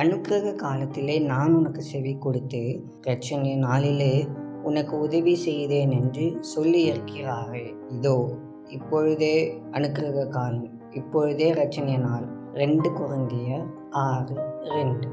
அனுக்கிரக காலத்திலே நான் உனக்கு செவி கொடுத்து பிரச்சனை நாளிலே உனக்கு உதவி செய்தேன் என்று சொல்லியிருக்கிறாரே இதோ இப்பொழுதே அனுக்கிரக காலம். இப்பொழுதே இரட்சணிய நாள். ரெண்டு குழந்தைய ஆறு ரெண்டு.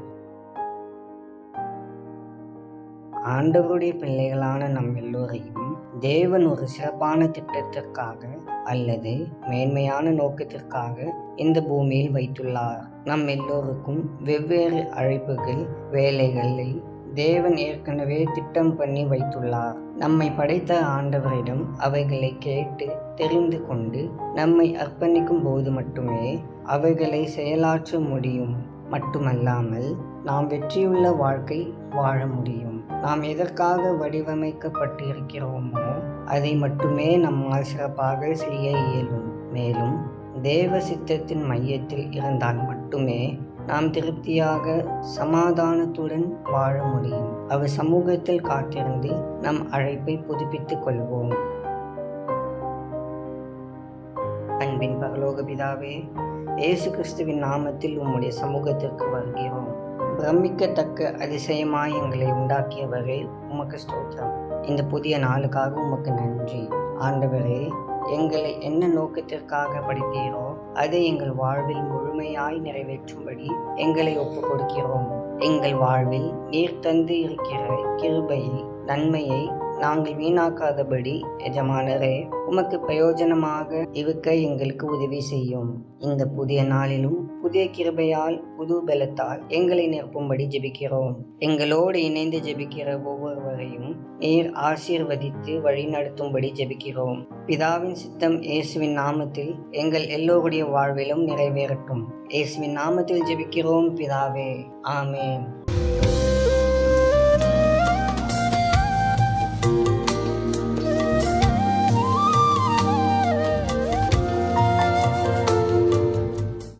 ஆண்டவருடைய பிள்ளைகளான நம் எல்லோரையும் தேவன் ஒரு சிறப்பான திட்டத்திற்காக அல்லது மேன்மையான நோக்கத்திற்காக இந்த பூமியில் வைத்துள்ளார். நம் எல்லோருக்கும் வெவ்வேறு அழைப்புகள் வேலைகளை தேவன் ஏற்கனவே திட்டம் பண்ணி வைத்துள்ளார். நம்மை படைத்த ஆண்டவரிடம் அவைகளை கேட்டு தெரிந்து கொண்டு நம்மை அர்ப்பணிக்கும் போது மட்டுமே அவைகளை செயலாற்ற முடியும். மட்டுமல்லாமல் நாம் வெற்றியுள்ள வாழ்க்கை வாழ முடியும். நாம் எதற்காக வடிவமைக்கப்பட்டிருக்கிறோமோ அதை மட்டுமே நம்மால் சிறப்பாக செய்ய இயலும். மேலும் தேவ சித்தத்தின் மையத்தில் இருந்தால் மட்டுமே நாம் திருப்தியாக சமாதானத்துடன் வாழ முடியும். அவர் சமூகத்தில் காத்திருந்து நம் அழைப்பை புதுப்பித்துக் கொள்வோம். அன்பின் பரலோக பிதாவே இயேசு கிறிஸ்துவின் நாமத்தில் உம்முடைய சமூகத்திற்கு வருகிறோம். பிரமிக்கத்தக்க அதிசயமாய் எங்களை உண்டாக்கியவரே உமக்கு ஸ்தோத்திரம். இந்த புதிய நாளுக்காக உமக்கு நன்றி. ஆண்டவரே எங்களை என்ன நோக்கத்திற்காக படித்தீரோ அதை எங்கள் வாழ்வில் முழுமையாய் நிறைவேற்றும்படி எங்களை ஒப்புக் கொடுக்கிறோம் எங்கள் வாழ்வில் நீர் தந்து இருக்கிற கிருபையை நன்மையை நாங்கள் வீணாக்காதபடி எஜமானரே உமக்கு பிரயோஜனமாக இருக்க எங்களுக்கு உதவி செய்யும். இந்த புதிய நாளிலும் புதிய கிருபையால் புது பலத்தால் எங்களை நிரப்பும்படி ஜெபிக்கிறோம். எங்களோடு இணைந்து ஜெபிக்கிற ஒவ்வொருவரையும் நீர் ஆசீர்வதித்து வழிநடத்தும்படி ஜெபிக்கிறோம். பிதாவின் சித்தம் இயேசுவின் நாமத்தில் எங்கள் எல்லோருடைய வாழ்விலும் நிறைவேறட்டும். இயேசுவின் நாமத்தில் ஜெபிக்கிறோம் பிதாவே. ஆமேன்.